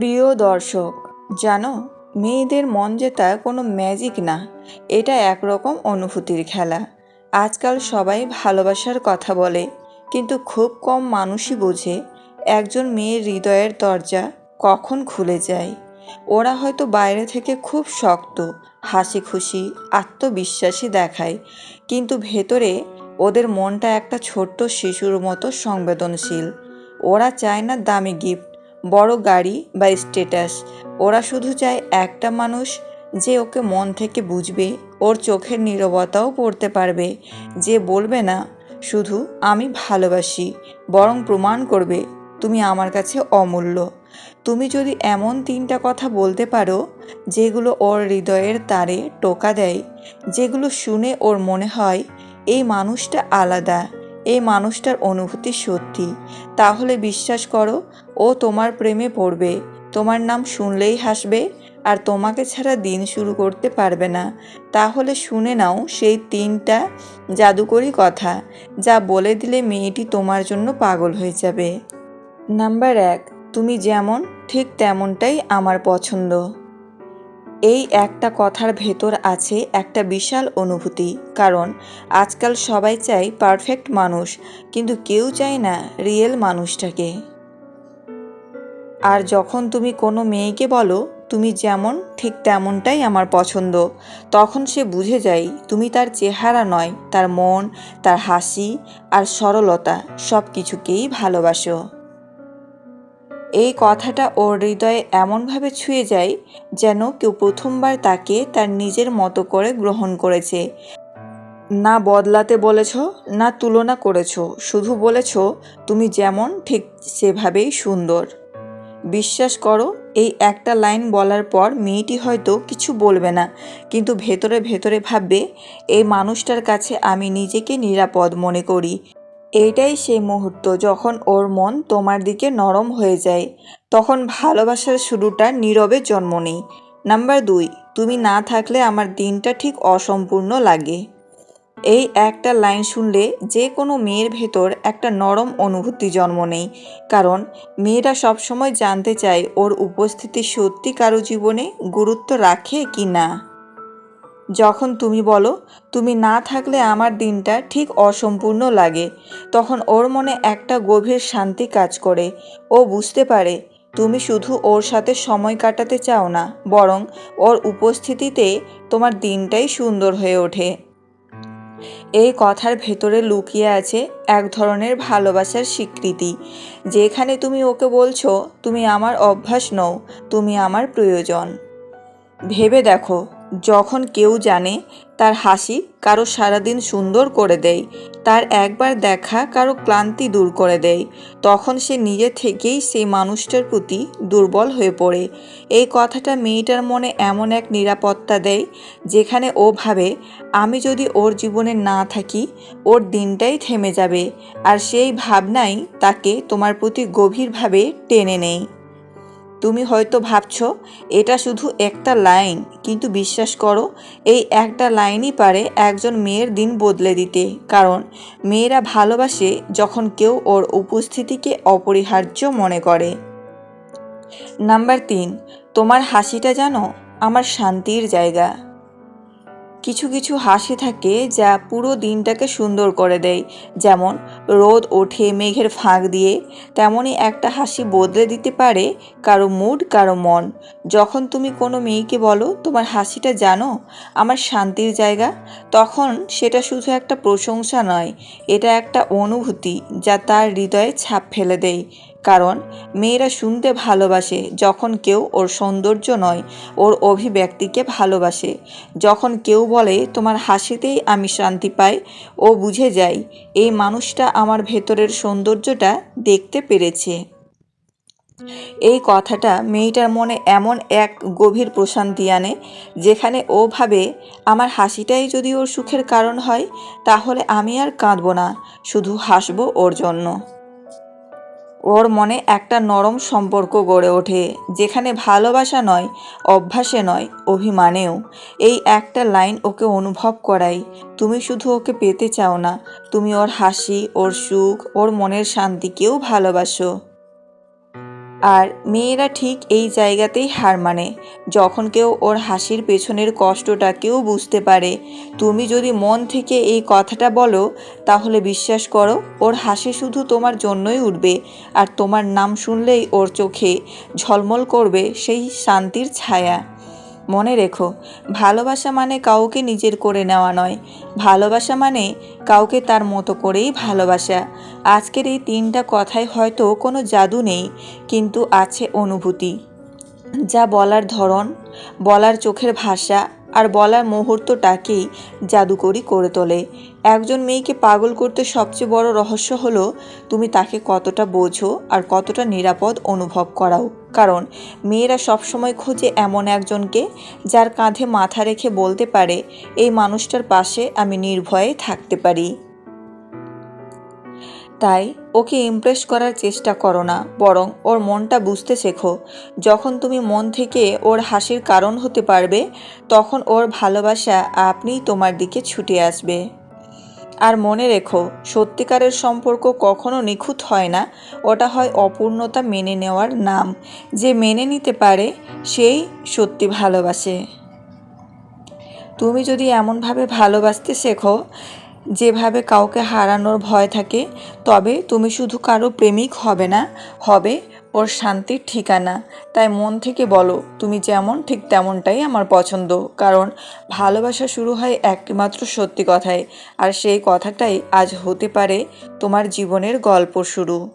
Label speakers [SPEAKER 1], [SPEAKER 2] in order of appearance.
[SPEAKER 1] প্রিয় দর্শক, জানো, মেয়েদের মন জেতা কোনো ম্যাজিক না, এটা একরকম অনুভূতির খেলা। আজকাল সবাই ভালোবাসার কথা বলে, কিন্তু খুব কম মানুষই বোঝে একজন মেয়ের হৃদয়ের দরজা কখন খুলে যায়। ওরা হয়তো বাইরে থেকে খুব শক্ত হাসি খুশি আত্মবিশ্বাসী দেখায়, কিন্তু ভেতরে ওদের মনটা একটা ছোট্ট শিশুর মতো সংবেদনশীল। ওরা চায় না দামি গিফট বড় গাড়ি বা স্টেটাস ওরা শুধু চায় একটা মানুষ যে ওকে মন থেকে বুঝবে, ওর চোখের নীরবতাও পড়তে পারবে। যে বলবে না, শুধু আমি ভালোবাসি, বরং প্রমাণ করবে তুমি আমার কাছে অমূল্য। তুমি যদি এমন তিনটা কথা বলতে পারো, যেগুলো ওর হৃদয়ের তারে টোকা দেয়, যেগুলো শুনে ওর মনে হয়, এই মানুষটা আলাদা। এই মানুষটার অনুভূতি সত্যি। তাহলে বিশ্বাস করো, ও তোমার প্রেমে পড়বে। তোমার নাম শুনলেই হাসবে, আর তোমাকে ছাড়া দিন শুরু করতে পারবে না। তাহলে শুনে নাও সেই তিনটা জাদুকরি কথা, যা বলে দিলে মেয়েটি তোমার জন্য পাগল হয়ে যাবে। নাম্বার এক, তুমি যেমন, ঠিক তেমনটাই আমার পছন্দ। এই একটা কথার ভেতর আছে একটা বিশাল অনুভূতি, কারণ আজকাল সবাই চায় পারফেক্ট মানুষ, কিন্তু কেউ চায় না রিয়েল মানুষটাকে। আর যখন তুমি কোনো মেয়েকে বলো, তুমি যেমন, ঠিক তেমনটাই আমার পছন্দ, তখন সে বুঝে যায় তুমি তার চেহারা নয়, তার মন, তার হাসি আর সরলতা সব কিছুকেই ভালোবাসো। এই কথাটা ওর হৃদয়ে এমনভাবে ছুঁয়ে যায় যেন কেউ প্রথমবার তাকে তার নিজের মতো করে গ্রহণ করেছে। না বদলাতে বলেছ, না তুলনা করেছ, শুধু বলেছ, তুমি যেমন, ঠিক সেভাবেই সুন্দর। বিশ্বাস করো, এই একটা লাইন বলার পর মেয়েটি হয়তো কিছু বলবে না, কিন্তু ভেতরে ভেতরে ভাববে, এই মানুষটার কাছে আমি নিজেকে নিরাপদ মনে করি। এইটাই সেই মুহূর্ত যখন ওর মন তোমার দিকে নরম হয়ে যায়, তখন ভালোবাসার শুরুটা নীরবে জন্ম নেই। নাম্বার দুই, তুমি না থাকলে আমার দিনটা ঠিক অসম্পূর্ণ লাগে। এই একটা লাইন শুনলে যে কোনো মেয়ের ভেতর একটা নরম অনুভূতি জন্ম নেই, কারণ মেয়েরা সবসময় জানতে চায় ওর উপস্থিতি সত্যি কারও জীবনে গুরুত্ব রাখে কি না যখন তুমি বলো, তুমি না থাকলে আমার দিনটা ঠিক অসম্পূর্ণ লাগে। তখন ওর মনে একটা গভীর শান্তি কাজ করে। ও বুঝতে পারে, তুমি শুধু ওর সাথে সময় কাটাতে চাও না, বরং ওর উপস্থিতিতে তোমার দিনটাই সুন্দর হয়ে ওঠে। এই কথার ভেতরে লুকিয়ে আছে এক ধরনের ভালোবাসার স্বীকৃতি। যেখানে তুমি ওকে বলছো, তুমি আমার অভ্যাস নও, তুমি আমার প্রয়োজন। ভেবে দেখো যখন কেউ জানে তার হাসি কারও সারাদিন সুন্দর করে দেয়, তার একবার দেখা কারও ক্লান্তি দূর করে দেয়, তখন সে নিজে থেকেই সেই মানুষটার প্রতি দুর্বল হয়ে পড়ে। এই কথাটা মেয়েটার মনে এমন এক নিরাপত্তা দেয়, যেখানে ও ভাবে, আমি যদি ওর জীবনে না থাকি, ওর দিনটাই থেমে যাবে। আর সেই ভাবনাই তাকে তোমার প্রতি গভীরভাবে টেনে নেয়। তুমি হয়তো ভাবছ, এটা শুধু একটা লাইন, কিন্তু বিশ্বাস করো, এই একটা লাইনই পারে একজন মেয়ের দিন বদলে দিতে। কারণ, মেয়েরা ভালোবাসে যখন কেউ ওর উপস্থিতিকে অপরিহার্য মনে করে। নাম্বার তিন, তোমার হাসিটা জানো, আমার শান্তির জায়গা। কিছু কিছু হাসি থাকে যা পুরো দিনটাকে সুন্দর করে দেয়। যেমন, রোদ ওঠে মেঘের ফাঁক দিয়ে, তেমনই একটা হাসি বদলে দিতে পারে কারও মুড, কারও মন। যখন তুমি কোনো মেয়েকে বলো, তোমার হাসিটা জানো? আমার শান্তির জায়গা? তখন সেটা শুধু একটা প্রশংসা নয়, এটা একটা অনুভূতি যা তার হৃদয়ে ছাপ ফেলে দেয়। কারণ মেয়েরা শুনতে ভালোবাসে যখন কেউ ওর সৌন্দর্য নয়, ওর অভিব্যক্তিকে ভালোবাসে। যখন কেউ বলে, তোমার হাসিতেই আমি শান্তি পাই, ও বুঝে যাই এই মানুষটা আমার ভেতরের সৌন্দর্যটা দেখতে পেরেছে। এই কথাটা মেয়েটার মনে এমন এক গভীর প্রশান্তি আনে, যেখানে ও ভাবে, আমার হাসিটাই যদি ওর সুখের কারণ হয়, তাহলে আমি আর কাঁদবো না, শুধু হাসবো ওর জন্য। ওর মনে একটা নরম সম্পর্ক গড়ে ওঠে, যেখানে ভালোবাসা নয়, অভ্যাসে নয়, অভিমানেও। এই একটা লাইন ওকে অনুভব করাই। তুমি শুধু ওকে পেতে চাও না, তুমি ওর হাসি, ওর সুখ, ওর মনের শান্তিকেও ভালোবাসো। আর মেয়েরা ঠিক এই জায়গাতেই হার মানে। যখন কেউ ওর হাসির পেছনের কষ্টটা কেউ বুঝতে পারে, তুমি যদি মন থেকে এই কথাটা বলো, তাহলে বিশ্বাস করো, ওর হাসি শুধু তোমার জন্যই উঠবে, আর তোমার নাম শুনলেই ওর চোখে ঝলমল করবে সেই শান্তির ছায়া। মনে রেখো, ভালোবাসা মানে কাউকে নিজের করে নেওয়া নয়। ভালোবাসা মানে কাউকে তার মতো করেই ভালোবাসা। আজকের এই তিনটা কথায় হয়তো কোনো জাদু নেই, কিন্তু আছে অনুভূতি। যা বলার ধরন, বলার চোখের ভাষা আর বলার মুহূর্তটাকেই জাদুকরি করে তোলে। একজন মেয়েকে পাগল করতে সবচেয়ে বড় রহস্য হলো, তুমি তাকে কতটা বোঝো আর কতটা নিরাপদ অনুভব করাও। কারণ, মেয়েরা সবসময় খোঁজে এমন একজনকে যার কাঁধে মাথা রেখে বলতে পারে, এই মানুষটার পাশে আমি নির্ভয়ে থাকতে পারি। তাই, ওকে ইমপ্রেস করার চেষ্টা করো না, বরং ওর মনটা বুঝতে শেখো। যখন তুমি মন থেকে ওর হাসির কারণ হতে পারবে, তখন ওর ভালোবাসা আপনিই তোমার দিকে ছুটে আসবে। আর মনে রেখো, সত্যিকারের সম্পর্ক কখনো নিখুঁত হয় না। ওটা হয় অপূর্ণতা মেনে নেওয়ার নাম। যে মেনে নিতে পারে, সেই সত্যি ভালোবাসে। তুমি যদি এমনভাবে ভালোবাসতে শেখো, যেভাবে কাউকে হারানোর ভয় থাকে, তবে তুমি শুধু কারও প্রেমিক হবে না, হবে ওর শান্তির ঠিকানা। তাই মন থেকে বলো, তুমি যেমন ঠিক তেমনটাই আমার পছন্দ। কারণ ভালোবাসা শুরু হয় একমাত্র সত্যি কথায়। আর সেই কথাটাই আজ হতে পারে তোমার জীবনের গল্প শুরু।